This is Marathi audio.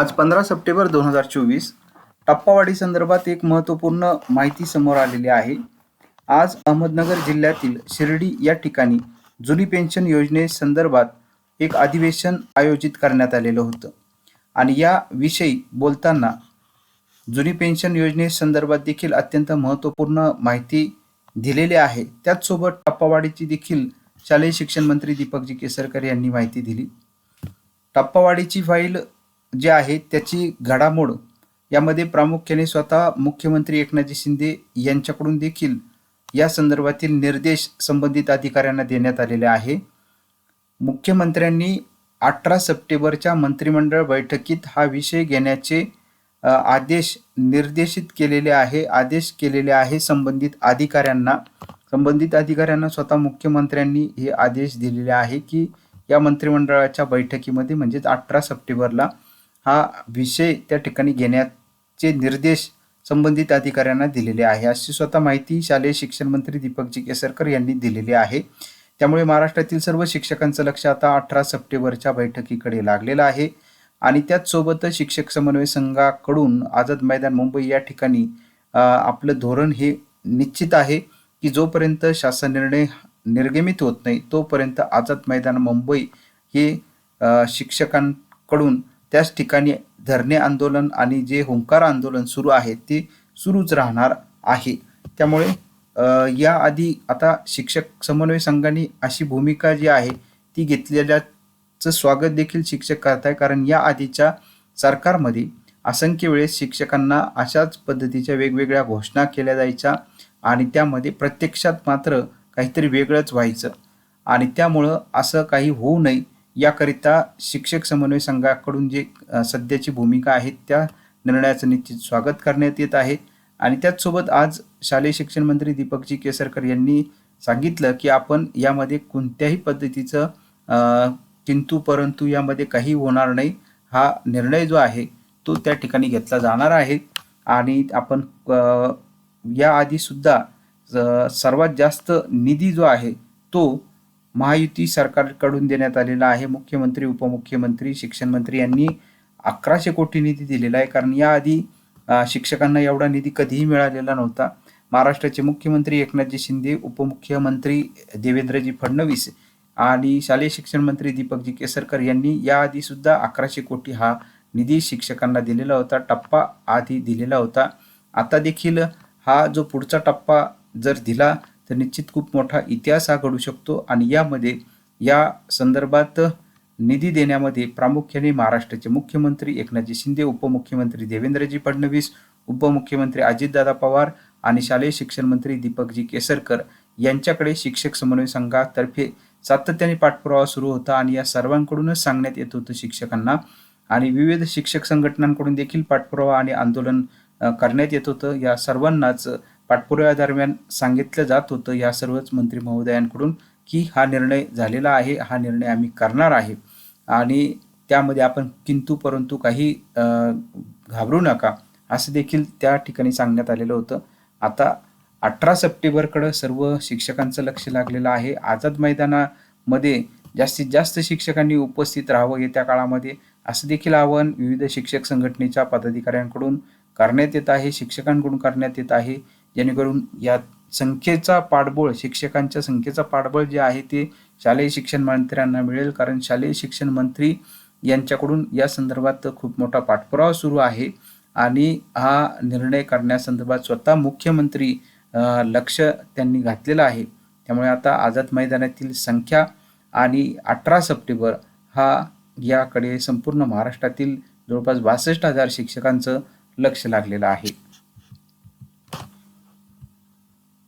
आज पंधरा सप्टेंबर दोन हजार चोवीस टप्पावाडी संदर्भात एक महत्त्वपूर्ण माहिती समोर आलेली आहे. आज अहमदनगर जिल्ह्यातील शिर्डी या ठिकाणी जुनी पेन्शन योजनेसंदर्भात एक अधिवेशन आयोजित करण्यात आलेलं होतं. आणि याविषयी बोलताना जुनी पेन्शन योजनेसंदर्भात देखील अत्यंत महत्त्वपूर्ण माहिती दिलेली आहे. त्याचसोबत टप्पावाडीची देखील शालेय शिक्षण मंत्री दीपकजी केसरकर यांनी माहिती दिली. टप्पावाडीची फाईल जे आहे त्याची घडामोड यामध्ये प्रामुख्याने स्वतः मुख्यमंत्री एकनाथजी शिंदे यांच्याकडून देखील या संदर्भातील निर्देश संबंधित अधिकाऱ्यांना देण्यात आलेले आहे. मुख्यमंत्र्यांनी अठरा सप्टेंबरच्या मंत्रिमंडळ बैठकीत हा विषय घेण्याचे आदेश निर्देशित केलेले आहे आदेश केलेले आहे संबंधित अधिकाऱ्यांना. संबंधित अधिकाऱ्यांना स्वतः मुख्यमंत्र्यांनी हे आदेश दिलेले आहे की या मंत्रिमंडळाच्या बैठकीमध्ये म्हणजेच अठरा सप्टेंबरला हा विषय त्या ठिकाणी घेण्याचे निर्देश संबंधित अधिकाऱ्यांना दिलेले आहे. अशी स्वतः माहिती शालेय शिक्षण मंत्री दीपकजी केसरकर यांनी दिलेली आहे. त्यामुळे महाराष्ट्रातील सर्व शिक्षकांचं लक्ष आता अठरा सप्टेंबरच्या बैठकीकडे लागलेलं आहे. आणि त्याचसोबत शिक्षक समन्वय संघाकडून आझाद मैदान मुंबई या ठिकाणी आपलं धोरण हे निश्चित आहे की जोपर्यंत शासन निर्णय निर्गमित होत नाही तोपर्यंत आझाद मैदान मुंबई हे शिक्षकांकडून त्याच ठिकाणी धरणे आंदोलन आणि जे हुंकार आंदोलन सुरू आहे ते सुरूच राहणार आहे. त्यामुळे याआधी आता शिक्षक समन्वय संघाने अशी भूमिका जी आहे ती घेतलेल्याचं स्वागत देखील शिक्षक करत आहे कारण या आधीच्या सरकारमध्ये असंख्य वेळेस शिक्षकांना अशाच पद्धतीच्या वेगवेगळ्या घोषणा केल्या जायच्या आणि त्यामध्ये प्रत्यक्षात मात्र काहीतरी वेगळंच व्हायचं. आणि त्यामुळं असं काही होऊ नये याकरिता शिक्षक समन्वय संघाकडून जे सध्याची भूमिका आहे त्या निर्णयाचं निश्चित स्वागत करण्यात येत आहे. आणि त्याचसोबत आज शालेय शिक्षण मंत्री दीपकजी केसरकर यांनी सांगितलं की आपण यामध्ये कोणत्याही पद्धतीचं किंतु परंतु यामध्ये काही होणार नाही. हा निर्णय जो आहे तो त्या ठिकाणी घेतला जाणार आहे. आणि आपण याआधीसुद्धा याआधी सुद्धा सर्वात जास्त निधी जो आहे तो महायुती सरकारकडून देण्यात आलेला आहे. मुख्यमंत्री उपमुख्यमंत्री शिक्षण मंत्री यांनी अकराशे कोटी निधी दिलेला आहे. कारण याआधी शिक्षकांना एवढा निधी कधीही मिळालेला नव्हता. महाराष्ट्राचे मुख्यमंत्री एकनाथजी शिंदे उपमुख्यमंत्री देवेंद्रजी फडणवीस आणि शालेय शिक्षण मंत्री दीपकजी केसरकर यांनी याआधी सुद्धा अकराशे कोटी हा निधी शिक्षकांना दिलेला होता. टप्पा आधी दिलेला होता. आता देखील हा जो पुढचा टप्पा जर दिला तर निश्चित खूप मोठा इतिहास हा घडू शकतो आणि यामध्ये या संदर्भात निधी देण्यामध्ये प्रामुख्याने महाराष्ट्राचे मुख्यमंत्री एकनाथजी शिंदे उपमुख्यमंत्री देवेंद्रजी फडणवीस उपमुख्यमंत्री अजितदादा पवार आणि शालेय शिक्षण मंत्री दीपकजी केसरकर यांच्याकडे शिक्षक समन्वय संघातर्फे सातत्याने पाठपुरावा सुरू होता आणि या सर्वांकडूनच सांगण्यात येत होतं शिक्षकांना. आणि विविध शिक्षक संघटनांकडून देखील पाठपुरावा आणि आंदोलन करण्यात येत होतं. या सर्वांनाच पाठपुराव्यादरम्यान सांगितलं जात होतं या सर्वच मंत्री महोदयांकडून की हा निर्णय झालेला आहे हा निर्णय आम्ही करणार आहे. आणि त्यामध्ये आपण किंतु परंतु काही घाबरू नका असं देखील त्या ठिकाणी सांगण्यात आलेलं होतं. आता अठरा सप्टेंबरकडं सर्व शिक्षकांचं लक्ष लागलेलं आहे. आझाद मैदानामध्ये जास्तीत जास्त शिक्षकांनी उपस्थित राहावं येत्या काळामध्ये असं देखील आवाहन विविध शिक्षक संघटनेच्या पदाधिकाऱ्यांकडून करण्यात येत आहे शिक्षकांकडून करण्यात येत आहे. जेणेकरून या संख्येचा पाठबळ शिक्षकांच्या संख्येचा पाठबळ जे आहे ते शालेय शिक्षण मंत्र्यांना मिळेल. कारण शालेय शिक्षण मंत्री यांच्याकडून या संदर्भात खूप मोठा पाठपुरावा सुरू आहे. आणि हा निर्णय करण्यासंदर्भात स्वतः मुख्यमंत्री लक्ष त्यांनी घातलेलं आहे. त्यामुळे आता आझाद मैदानातील संख्या आणि अठरा सप्टेंबर हा याकडे संपूर्ण महाराष्ट्रातील जवळपास बासष्ट हजार शिक्षकांचं लक्ष लागलेलं आहे.